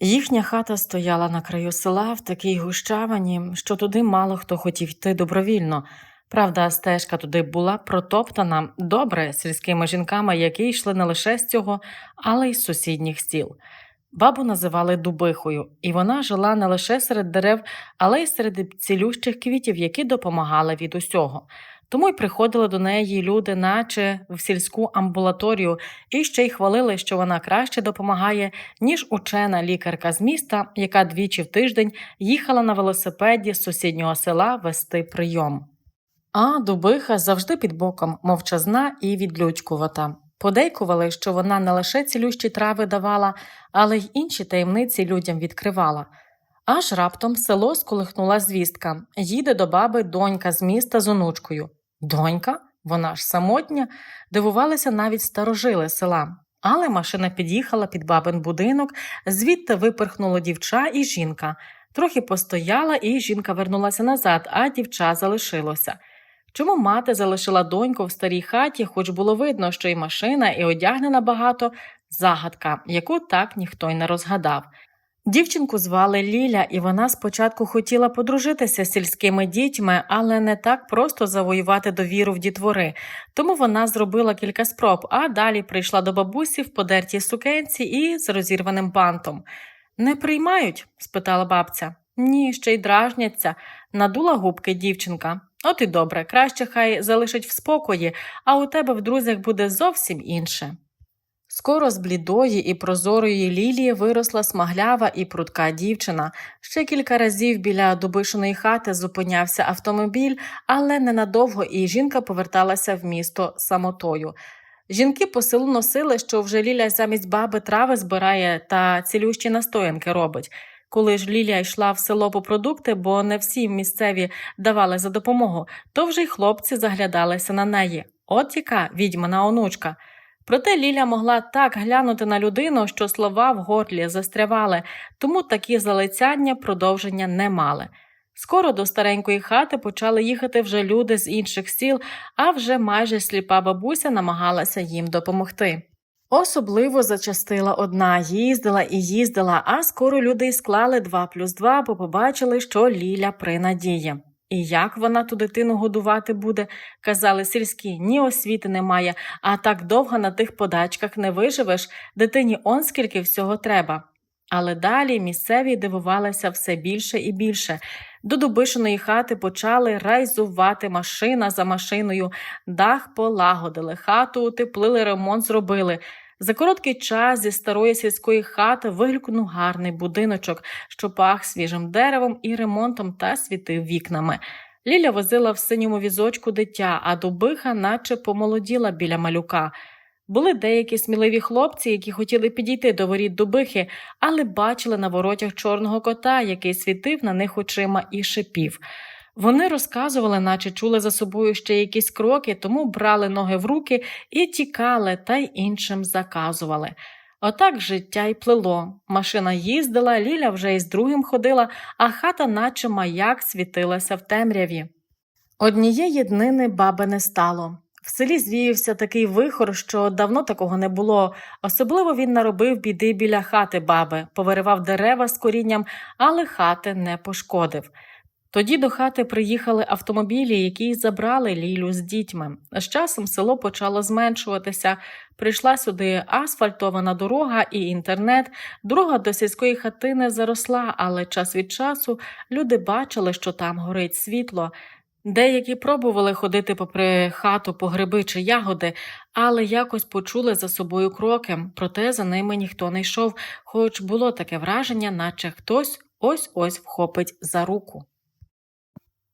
Їхня хата стояла на краю села в такій гущавині, що туди мало хто хотів йти добровільно. Правда, стежка туди була протоптана добре сільськими жінками, які йшли не лише з цього, але й з сусідніх стіл. Бабу називали Дубихою, і вона жила не лише серед дерев, але й серед цілющих квітів, які допомагали від усього. Тому й приходили до неї люди, наче в сільську амбулаторію, і ще й хвалили, що вона краще допомагає, ніж учена лікарка з міста, яка двічі в тиждень їхала на велосипеді з сусіднього села вести прийом. А Дубиха завжди під боком, мовчазна і відлюдькувата. Подейкували, що вона не лише цілющі трави давала, але й інші таємниці людям відкривала. Аж раптом село сколихнула звістка їде до баби донька з міста з онучкою. Донька? Вона ж самотня, дивувалися навіть старожили села. Але машина під'їхала під бабин будинок, звідти випорхнуло дівча і жінка. Трохи постояла, і жінка вернулася назад, а дівча залишилося. Чому мати залишила доньку в старій хаті, хоч було видно, що і машина, і одягнена багато загадка, яку так ніхто й не розгадав. Дівчинку звали Ліля, і вона спочатку хотіла подружитися з сільськими дітьми, але не так просто завоювати довіру в дітвори. Тому вона зробила кілька спроб, а далі прийшла до бабусі в подертій сукенці і з розірваним бантом. Не приймають? спитала бабця. Ні, ще й дражняться, надула губки дівчинка. От і добре, краще хай залишить в спокої, а у тебе в друзях буде зовсім інше. Скоро з блідої і прозорої лілії виросла смаглява і прудка дівчина. Ще кілька разів біля добишеної хати зупинявся автомобіль, але ненадовго і жінка поверталася в місто самотою. Жінки по селу носили, що вже Ліля замість баби трави збирає та цілющі настоянки робить. Коли ж Лілія йшла в село по продукти, бо не всі місцеві давали за допомогу, то вже й хлопці заглядалися на неї. От яка відьмана онучка. Проте Ліля могла так глянути на людину, що слова в горлі застрявали, тому такі залицяння продовження не мали. Скоро до старенької хати почали їхати вже люди з інших сіл, а вже майже сліпа бабуся намагалася їм допомогти. Особливо зачастила одна, їздила і їздила, а скоро люди склали два плюс два, бо побачили, що Ліля при надії. І як вона ту дитину годувати буде, казали сільські, ні освіти немає, а так довго на тих подачках не виживеш, дитині он скільки всього треба. Але далі місцеві дивувалися все більше і більше. До Дубишиної хати почали райзувати машина за машиною, дах полагодили, хату утеплили, ремонт зробили. За короткий час зі старої сільської хати виглюкнув гарний будиночок, що пах свіжим деревом і ремонтом та світив вікнами. Ліля возила в синьому візочку дитя, а дубиха наче помолоділа біля малюка. Були деякі сміливі хлопці, які хотіли підійти до воріт дубихи, але бачили на воротях чорного кота, який світив на них очима і шипів. Вони розказували, наче чули за собою ще якісь кроки, тому брали ноги в руки і тікали та й іншим заказували. Отак життя й плило. Машина їздила, Ліля вже із другим ходила, а хата, наче маяк, світилася в темряві. Однієї днини баби не стало. В селі звіявся такий вихор, що давно такого не було. Особливо він наробив біди біля хати баби, повиривав дерева з корінням, але хати не пошкодив. Тоді до хати приїхали автомобілі, які забрали Лілю з дітьми. З часом село почало зменшуватися. Прийшла сюди асфальтована дорога і інтернет. Дорога до сільської хатини заросла, але час від часу люди бачили, що там горить світло. Деякі пробували ходити попри хату по гриби чи ягоди, але якось почули за собою кроки, проте за ними ніхто не йшов, хоч було таке враження, наче хтось ось ось вхопить за руку.